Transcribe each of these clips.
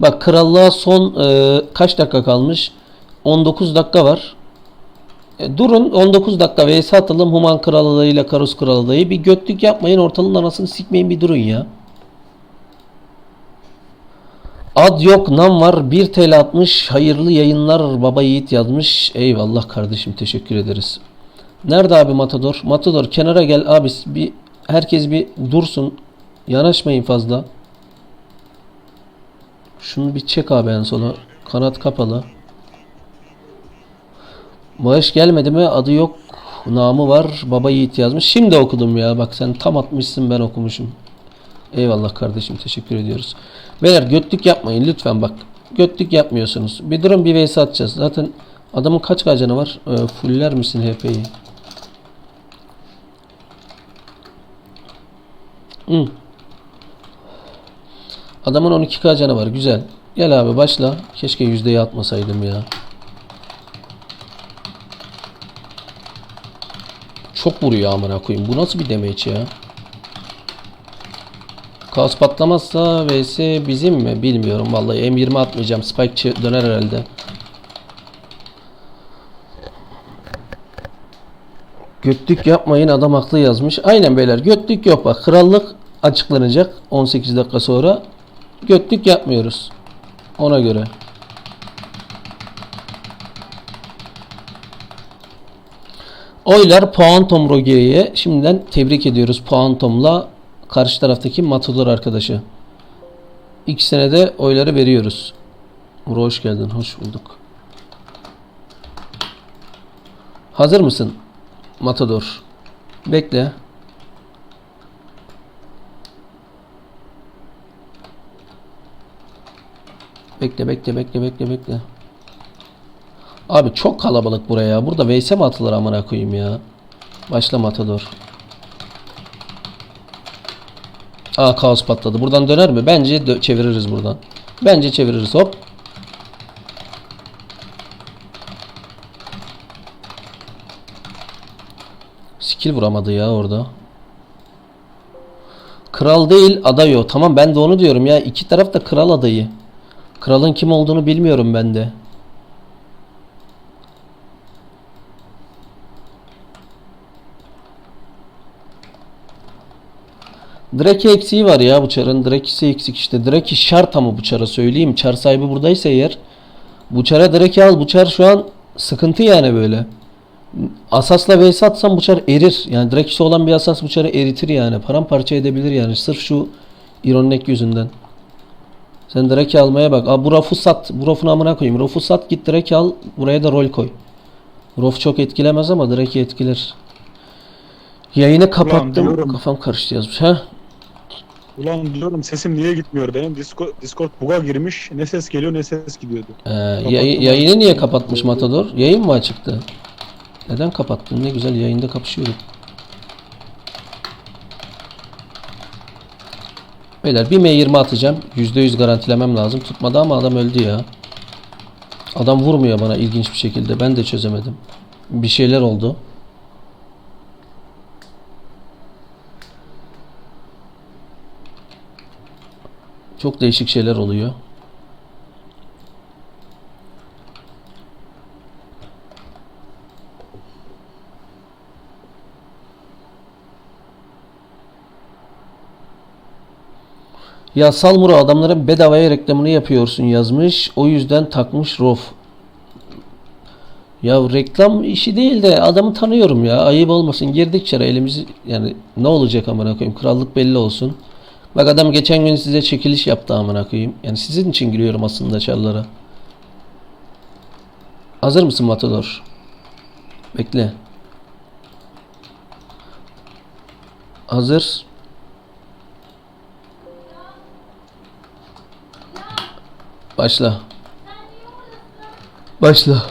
Bak krallığa son e, kaç dakika kalmış? 19 dakika var. E, durun 19 dakika. Vs atalım. Human Krallılığı ile Karus Krallılığı. Bir götlük yapmayın. Ortalığın anasını sikmeyin. Bir durun ya. Ad yok nam var. 1 TL atmış. Hayırlı yayınlar baba yiğit yazmış. Eyvallah kardeşim teşekkür ederiz. Nerede abi Matador? Matador kenara gel. Abi bir herkes bir dursun. Yanaşmayın fazla Şunu bir çek abi en sola kanat kapalı Bağış gelmedi mi adı yok namı var baba yiğit yazmış şimdi okudum ya bak sen tam atmışsın ben okumuşum Eyvallah kardeşim teşekkür ediyoruz. Beyler götlük yapmayın lütfen bak. Götlük yapmıyorsunuz. Bir durun bir vs atacağız. Zaten adamın kaç kacanı var? Ee, fuller misin HP'yi? Hı. Adamın 12 kacanı var. Güzel. Gel abi başla. Keşke yüzdeyi atmasaydım ya. Çok vuruyor amına koyayım. Bu nasıl bir damage ya? Kaos patlamazsa vs bizim mi bilmiyorum vallahi M20 atmayacağım Spike döner herhalde Götlük yapmayın adam haklı yazmış aynen beyler götlük yok bak krallık açıklanacak 18 dakika sonra götlük yapmıyoruz ona göre Oylar Puantom Roger'e şimdiden tebrik ediyoruz Puantom'la karşı taraftaki Matador arkadaşı. İkisine de oyları veriyoruz. Muro hoş geldin. Hoş bulduk. Hazır mısın? Matador. Bekle. Bekle bekle bekle bekle bekle. Abi çok kalabalık buraya. Burada VS mi atılır amına koyayım ya. Başla Matador. Aa kaos patladı. Buradan döner mi? Bence çeviririz buradan. Bence çeviririz. Hop. Skill vuramadı ya orada. Kral değil aday o. Tamam ben de onu diyorum ya. İki taraf da kral adayı. Kralın kim olduğunu bilmiyorum ben de. Drake eksiği var ya bu çarın. Drake'si eksik işte. Drake şart ama bu çara söyleyeyim. Çar sahibi buradaysa eğer. Bu çara Drake al. Bu çar şu an sıkıntı yani böyle. Asasla vs atsam bu çar erir. Yani Drake'si olan bir asas bu çarı eritir yani. Paramparça edebilir yani. Sırf şu ironek yüzünden. Sen Drake almaya bak. Aa, bu Raf'u sat. Bu Raf'un amına koyayım. Raf'u sat git Drake al. Buraya da rol koy. Raf çok etkilemez ama Drake etkiler. Yayını kapattım. diyorum. Kafam karıştı yazmış. Ha? Ulan diyorum sesim niye gitmiyor benim? Discord, Discord bug'a girmiş. Ne ses geliyor ne ses gidiyordu. Ee, yayı- yayını niye kapatmış Matador? Yayın mı açıktı? Neden kapattın? Ne güzel yayında kapışıyorduk. Beyler bir M20 atacağım. %100 garantilemem lazım. Tutmadı ama adam öldü ya. Adam vurmuyor bana ilginç bir şekilde. Ben de çözemedim. Bir şeyler oldu. Çok değişik şeyler oluyor. Ya Salmuro adamların bedavaya reklamını yapıyorsun yazmış. O yüzden takmış Rof. Ya reklam işi değil de adamı tanıyorum ya. Ayıp olmasın. Girdik içeri elimizi yani ne olacak amına koyayım. Krallık belli olsun. Bak adam geçen gün size çekiliş yaptı amına koyayım. Yani sizin için giriyorum aslında çarlara. Hazır mısın Matador? Bekle. Hazır. Başla. Başla.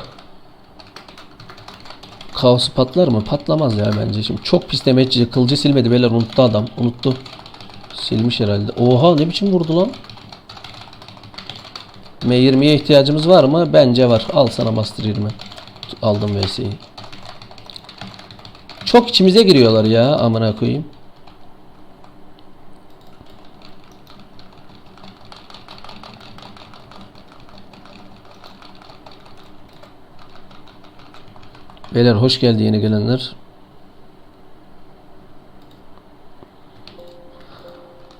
Kaosu patlar mı? Patlamaz ya bence. Şimdi çok pis demetçi. Kılıcı silmedi beyler. Unuttu adam. Unuttu. Silmiş herhalde. Oha ne biçim vurdu lan? M20'ye ihtiyacımız var mı? Bence var. Al sana Master 20. Aldım VS'yi. Çok içimize giriyorlar ya amına koyayım. Beyler hoş geldi yeni gelenler.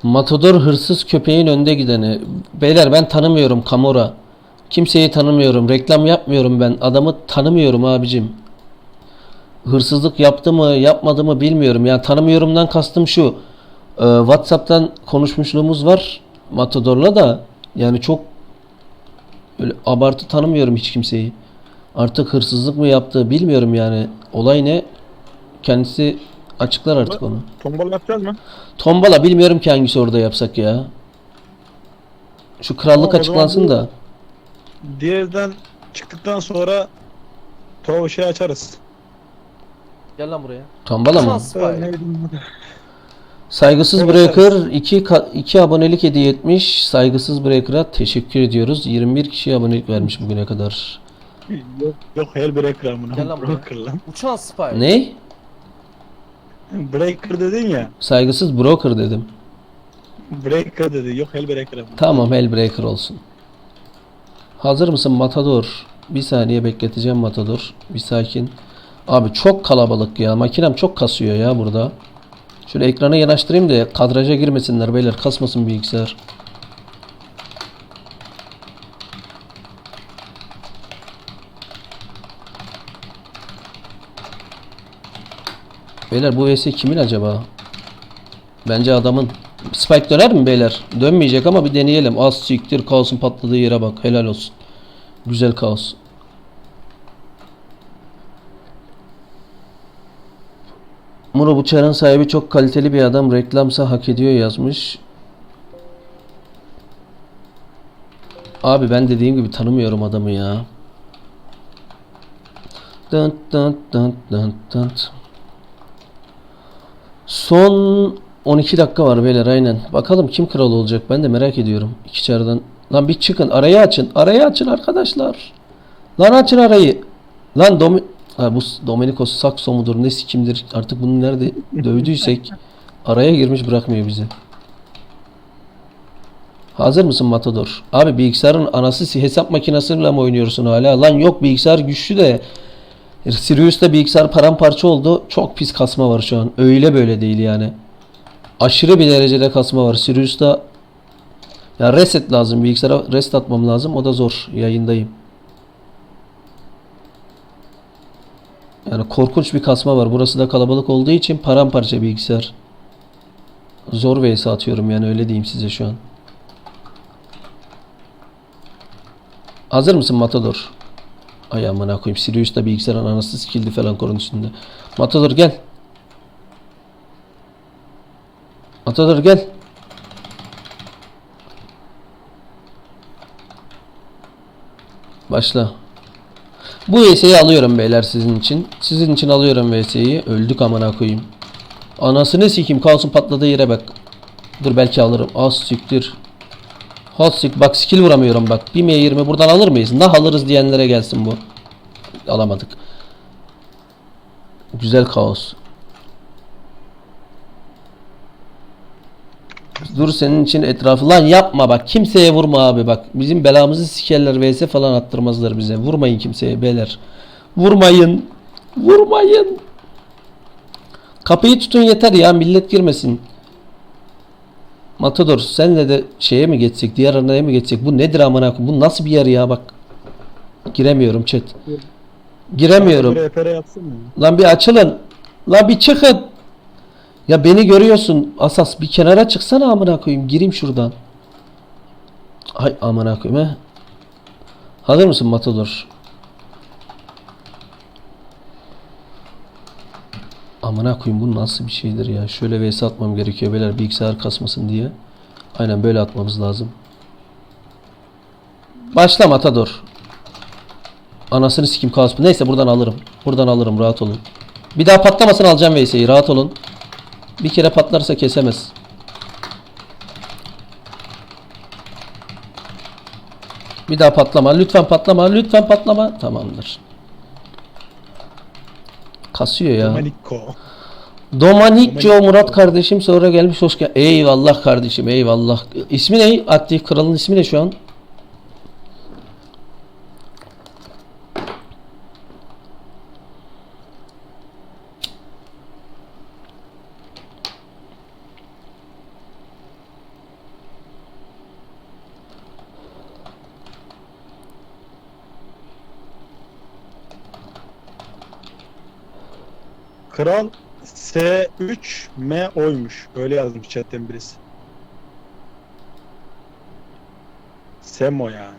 Matador hırsız köpeğin önde gideni. Beyler ben tanımıyorum Kamora. Kimseyi tanımıyorum. Reklam yapmıyorum ben. Adamı tanımıyorum abicim. Hırsızlık yaptı mı yapmadı mı bilmiyorum. Yani tanımıyorumdan kastım şu. Ee, Whatsapp'tan konuşmuşluğumuz var Matador'la da. Yani çok öyle abartı tanımıyorum hiç kimseyi. Artık hırsızlık mı yaptı bilmiyorum yani. Olay ne? Kendisi açıklar artık onu. Tombala yapacağız mı? Tombala bilmiyorum ki hangisi orada yapsak ya. Şu krallık Tamam, o açıklansın zaman da. Diyez'den çıktıktan sonra to şey açarız. Gel lan buraya. Tombala mı? Şans var. Saygısız Evet, Breaker 2 2 abonelik hediye etmiş. Saygısız Breaker'a teşekkür ediyoruz. 21 kişiye abonelik vermiş bugüne kadar. Yok, yok Hellbreaker amına. Gel lan buraya. Broker lan. Uçan Spy. Ne? Breaker dedin ya. Saygısız Broker dedim. Breaker dedi. Yok Hellbreaker amına. Tamam Hellbreaker olsun. Hazır mısın Matador? Bir saniye bekleteceğim Matador. Bir sakin. Abi çok kalabalık ya. Makinem çok kasıyor ya burada. Şöyle ekranı yanaştırayım da kadraja girmesinler beyler. Kasmasın bilgisayar. Beyler bu vs kimin acaba? Bence adamın. Spike döner mi beyler? Dönmeyecek ama bir deneyelim. Az siktir kaosun patladığı yere bak. Helal olsun. Güzel kaos. Muro bu çarın sahibi çok kaliteli bir adam. Reklamsa hak ediyor yazmış. Abi ben dediğim gibi tanımıyorum adamı ya. Dın dın dın dın dın. Son 12 dakika var beyler aynen. Bakalım kim kral olacak ben de merak ediyorum. İki çardan. Lan bir çıkın arayı açın. Arayı açın arkadaşlar. Lan açın arayı. Lan Domi... Ha, bu Domenico Saxo mudur ne kimdir artık bunu nerede dövdüysek araya girmiş bırakmıyor bizi. Hazır mısın Matador? Abi bilgisayarın anası hesap makinesiyle mi oynuyorsun hala? Lan yok bilgisayar güçlü de Sirius'ta bilgisayar paramparça oldu. Çok pis kasma var şu an. Öyle böyle değil yani. Aşırı bir derecede kasma var. Sirius'ta ya reset lazım. Bilgisayara reset atmam lazım. O da zor. Yayındayım. Yani korkunç bir kasma var. Burası da kalabalık olduğu için paramparça bilgisayar. Zor vs atıyorum yani öyle diyeyim size şu an. Hazır mısın Matador? Ay amına koyayım. Sirius'ta bilgisayarın anası sikildi falan korun üstünde. Matador gel. Matador gel. Başla. Bu VS'yi alıyorum beyler sizin için. Sizin için alıyorum VS'yi. Öldük amına koyayım. Anasını sikeyim. Kaos'un patladığı yere bak. Dur belki alırım. Az siktir. Hot sik. Bak skill vuramıyorum bak. 1 20 buradan alır mıyız? Nah alırız diyenlere gelsin bu. Alamadık. Güzel kaos. Dur senin için etrafı. Lan yapma bak. Kimseye vurma abi bak. Bizim belamızı sikerler vs falan attırmazlar bize. Vurmayın kimseye beyler. Vurmayın. Vurmayın. Kapıyı tutun yeter ya millet girmesin. Matador senle de şeye mi geçsek diğer arenaya mı geçsek? Bu nedir amına bu nasıl bir yer ya? Bak giremiyorum chat. Giremiyorum. Lan bir açılın. Lan bir çıkın. Ya beni görüyorsun. Asas bir kenara çıksana amına koyayım. Gireyim şuradan. Hay amına koyayım he. Hazır mısın Matador Amına koyayım bu nasıl bir şeydir ya. Şöyle vs atmam gerekiyor beyler bilgisayar kasmasın diye. Aynen böyle atmamız lazım. Başla Matador. Anasını sikim kaos. Neyse buradan alırım. Buradan alırım rahat olun. Bir daha patlamasın alacağım VS'yi rahat olun. Bir kere patlarsa kesemez. Bir daha patlama. Lütfen patlama. Lütfen patlama. Tamamdır. Kasıyor ya. Domenico. Domanico Murat kardeşim sonra gelmiş hoş geldin. Eyvallah kardeşim eyvallah. İsmi ne? Aktif kralın ismi ne şu an? Kral S3 M oymuş. Öyle yazmış chatten birisi. Semo yani.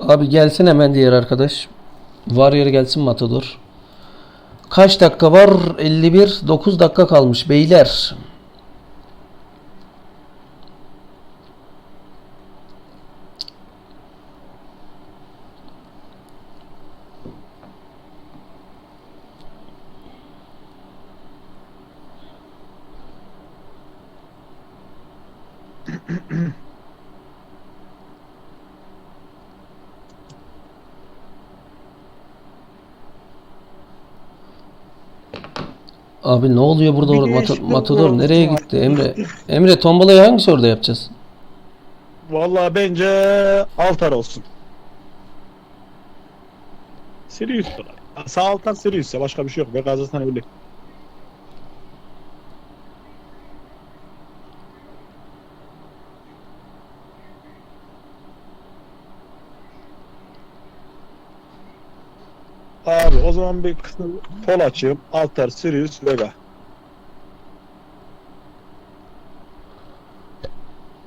Abi gelsin hemen diğer arkadaş. Var yeri gelsin Matador. Kaç dakika var? 51. 9 dakika kalmış beyler. Abi ne oluyor burada orada? Mata- Matador nereye gitti? Emre. Emre tombalayı hangisi orada yapacağız? Vallahi bence altar olsun. Sirius. Sağ altar Sirius ya başka bir şey yok. Vegas'tan öyle. Abi o zaman bir kısa pol açayım. Altar, Sirius, Vega.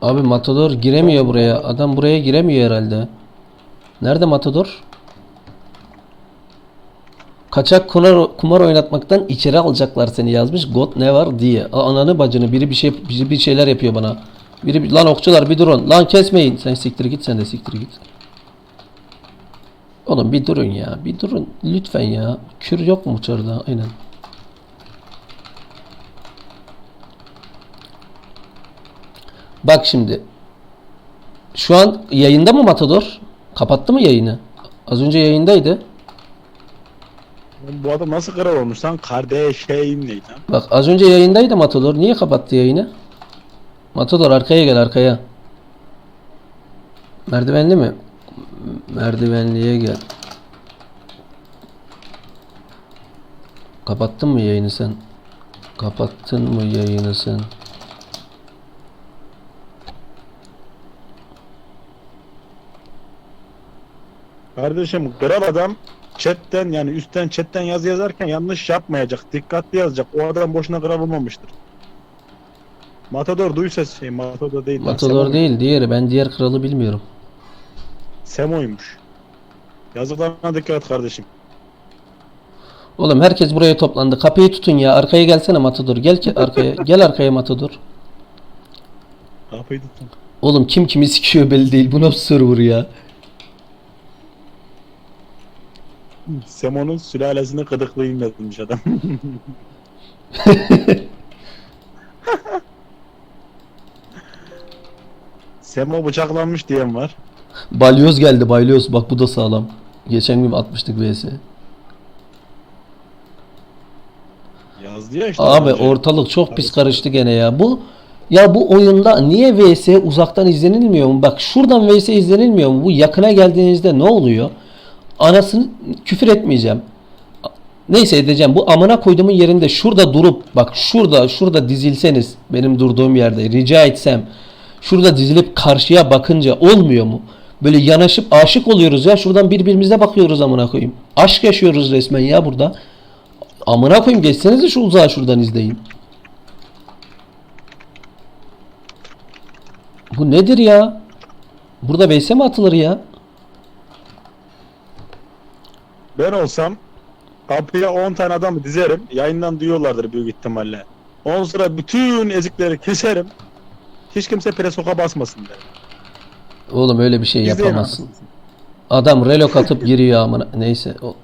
Abi Matador giremiyor buraya. Adam buraya giremiyor herhalde. Nerede Matador? Kaçak kumar, kumar oynatmaktan içeri alacaklar seni yazmış. God ne var diye. Ananı bacını biri bir şey biri bir şeyler yapıyor bana. Biri bir- lan okçular bir durun. Lan kesmeyin. Sen siktir git sen de siktir git. Oğlum bir durun ya. Bir durun lütfen ya. Kür yok mu içeride? Aynen. Bak şimdi. Şu an yayında mı Matador? Kapattı mı yayını? Az önce yayındaydı. Bu adam nasıl kral olmuş lan? Kardeşim neydi lan? Bak az önce yayındaydı Matador. Niye kapattı yayını? Matador arkaya gel arkaya. Merdivenli mi? Merdivenliye gel. Kapattın mı yayını sen? Kapattın mı yayını sen? Kardeşim kral adam chatten yani üstten chatten yazı yazarken yanlış yapmayacak. Dikkatli yazacak. O adam boşuna kral olmamıştır. Matador duy ses şey Matador değil. Matador değil diğeri. Ben diğer kralı bilmiyorum. Semo'ymuş. Yazılarına dikkat kardeşim. Oğlum herkes buraya toplandı. Kapıyı tutun ya. Arkaya gelsene Matador. Gel ki arkaya. Gel arkaya Matador. Kapıyı tutun. Oğlum kim kimi sikiyor belli değil. Bu nasıl server ya? Semo'nun sülalesini gıdıklayayım yazmış adam. Semo bıçaklanmış diyen var. Balyoz geldi balyoz. Bak bu da sağlam. Geçen gün atmıştık vs. Yazdı ya işte. Abi önce. ortalık çok pis karıştı gene ya. Bu ya bu oyunda niye vs uzaktan izlenilmiyor mu? Bak şuradan vs izlenilmiyor mu? Bu yakına geldiğinizde ne oluyor? Anasını küfür etmeyeceğim. Neyse edeceğim. Bu amına koyduğumun yerinde şurada durup bak şurada şurada dizilseniz benim durduğum yerde rica etsem şurada dizilip karşıya bakınca olmuyor mu? Böyle yanaşıp aşık oluyoruz ya. Şuradan birbirimize bakıyoruz amına koyayım. Aşk yaşıyoruz resmen ya burada. Amına koyayım geçsenize şu uzağa şuradan izleyin. Bu nedir ya? Burada vs mi atılır ya? Ben olsam kapıya 10 tane adam dizerim. Yayından duyuyorlardır büyük ihtimalle. Ondan sonra bütün ezikleri keserim. Hiç kimse presoka basmasın derim. Oğlum öyle bir şey İzleyin yapamazsın. Adam relok atıp giriyor amına. Neyse o,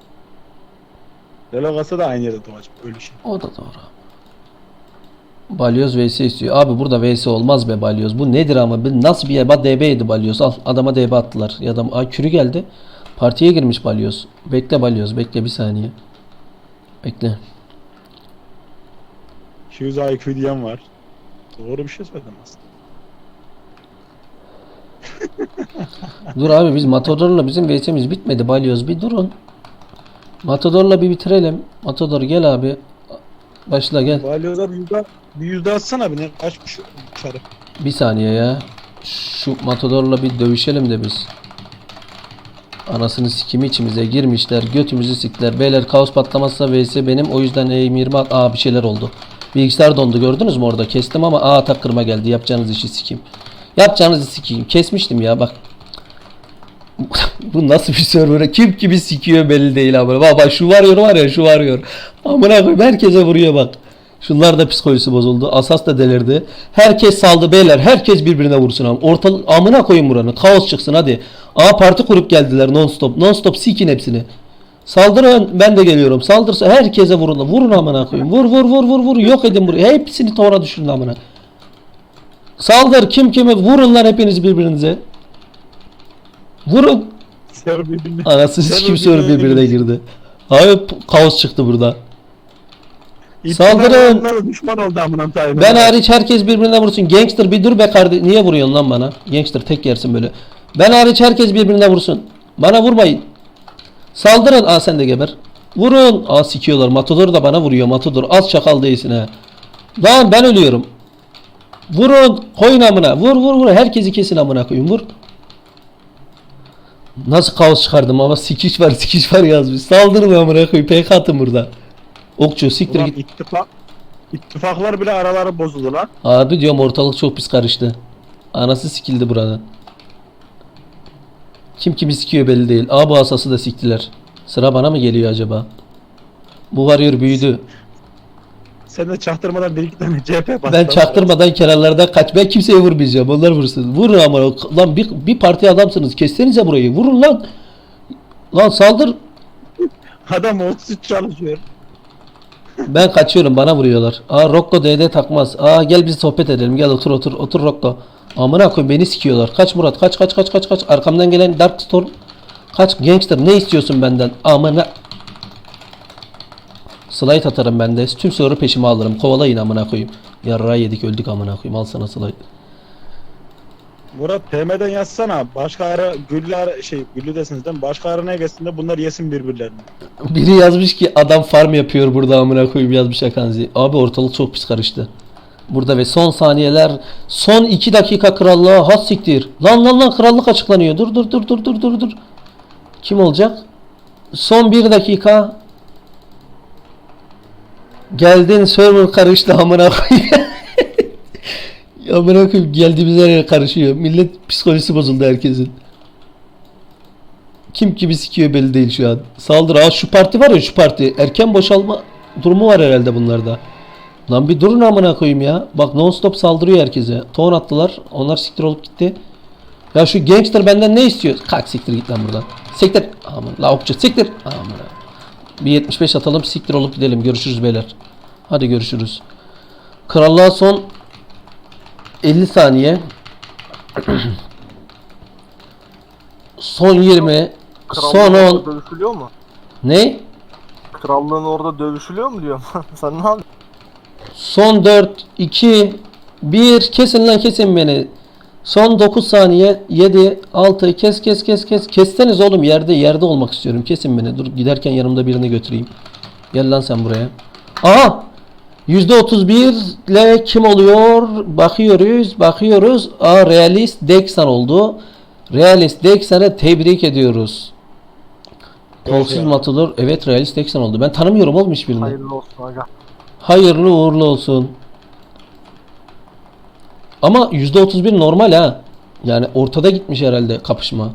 Relogası da aynı yerde doğacak. Öyle şey. o da doğru. Balyoz vs istiyor. Abi burada vs olmaz be balyoz. Bu nedir ama? Bu Nasıl bir yaba DB'ydi balyoz. Al adama DB attılar. Ya adam Aa, kürü geldi. Partiye girmiş balyoz. Bekle balyoz. Bekle bir saniye. Bekle. 200 IQ diyen var. Doğru bir şey söyledim aslında. Dur abi biz Matador'la bizim VS'miz bitmedi balyoz bir durun. Matador'la bir bitirelim. Matador gel abi. Başla gel. Balyoza bir yüzde, bir yüzde atsana bir ne kaçmış dışarı. Bir saniye ya. Şu Matador'la bir dövüşelim de biz. Anasını sikimi içimize girmişler. Götümüzü siktiler. Beyler kaos patlamazsa vs benim. O yüzden E20 aa bir şeyler oldu. Bilgisayar dondu gördünüz mü orada? Kestim ama aa atak kırma geldi. Yapacağınız işi sikeyim. Yapacağınızı sikeyim. Kesmiştim ya bak. Bu nasıl bir server? Kim kimi sikiyor belli değil ama. Bak bak şu varıyor var ya şu varıyor. Amına koyayım herkese vuruyor bak. Şunlar da psikolojisi bozuldu. Asas da delirdi. Herkes saldı beyler. Herkes birbirine vursun am. Ortalık amına koyun buranı. Kaos çıksın hadi. A parti kurup geldiler non stop. Non stop sikin hepsini. Saldırın ben de geliyorum. Saldırsa herkese vurun. Vurun amına koyun. Vur vur vur vur vur. Yok edin burayı. Hepsini tora düşürün amına. Saldır kim kimi vurun lan hepiniz birbirinize. Vurun. Anasını sikim soru birbirine girdi. Abi kaos çıktı burada. Saldırın. olanlar düşman oldu amına koyayım. Ben hariç herkes birbirine vursun. Gangster bir dur be kardeş. Niye vuruyorsun lan bana? Gangster tek yersin böyle. Ben hariç herkes birbirine vursun. Bana vurmayın. Saldırın. Aa sen de geber. Vurun. Aa sikiyorlar. Matador da bana vuruyor. Matador az çakal değilsin ha. Lan ben ölüyorum. Vurun. Koyun amına. Vur vur vur. Herkesi kesin amına koyun. Vur. Nasıl kaos çıkardım ama sikiş var sikiş var yazmış. Saldırın amına koyun. PK atın burada. Okçu siktir Ulan git. ittifak, ittifaklar bile araları bozuldu lan. Abi diyorum ortalık çok pis karıştı. Anası sikildi burada. Kim kimi sikiyor belli değil. Aa bu asası da siktiler. Sıra bana mı geliyor acaba? Bu varıyor büyüdü. Sen de çaktırmadan bir iki tane CHP bastın. Ben çaktırmadan kenarlardan kaç. Ben kimseye vurmayacağım. Onlar vursun. Vurun ama. Lan bir, bir parti adamsınız. Kessenize burayı. Vurun lan. Lan saldır. Adam 33 çalışıyor. Ben kaçıyorum. Bana vuruyorlar. Aa Rocco DD takmaz. Aa gel biz sohbet edelim. Gel otur otur. Otur Rocco. Amına koyayım beni sikiyorlar. Kaç Murat. Kaç kaç kaç kaç kaç. Arkamdan gelen Dark Storm. Kaç gangster. Ne istiyorsun benden? Amına. Slide atarım ben de. Tüm soru peşime alırım. Kovalayın amına koyayım. Yarra yedik öldük amına koyayım. Al sana slide. Murat PM'den yazsana. Başka ara güllü ara şey güllü desiniz değil mi? Başka ara ne de bunlar yesin birbirlerini. Biri yazmış ki adam farm yapıyor burada amına koyayım yazmış Akanzi. Abi ortalık çok pis karıştı. Burada ve son saniyeler son 2 dakika krallığa has siktir. Lan lan lan krallık açıklanıyor. Dur dur dur dur dur dur dur. Kim olacak? Son 1 dakika. Geldin server karıştı amına koyayım. amına koyayım geldiğimiz her yer karışıyor. Millet psikolojisi bozuldu herkesin. Kim kimi sikiyor belli değil şu an. Saldır. Aa şu parti var ya şu parti. Erken boşalma durumu var herhalde bunlarda. Lan bir durun amına koyayım ya. Bak non stop saldırıyor herkese. Ton attılar. Onlar siktir olup gitti. Ya şu gangster benden ne istiyor? Kalk siktir git lan buradan. Siktir. Aman la okçu siktir. Aman. Bir 75 atalım siktir olup gidelim. Görüşürüz beyler. Hadi görüşürüz. Krallığa son 50 saniye. son 20. Son Krallığın 10. orada dövüşülüyor mu? Ne? Krallığın orada dövüşülüyor mu diyorum. Sen ne yapıyorsun? Son 4, 2, 1. Kesin lan kesin beni. Son 9 saniye. 7, 6. Kes kes kes kes. Kesseniz oğlum yerde yerde olmak istiyorum. Kesin beni. Dur giderken yanımda birini götüreyim. Gel lan sen buraya. Aha! %31 ile kim oluyor? Bakıyoruz, bakıyoruz. Aa Realist Dexan oldu. Realist Dexan'ı tebrik ediyoruz. Kolsuz ya. matılır. Evet Realist Dexan oldu. Ben tanımıyorum oğlum hiçbirini. Hayırlı olsun aga. Hayırlı uğurlu olsun. Ama %31 normal ha. Yani ortada gitmiş herhalde kapışma.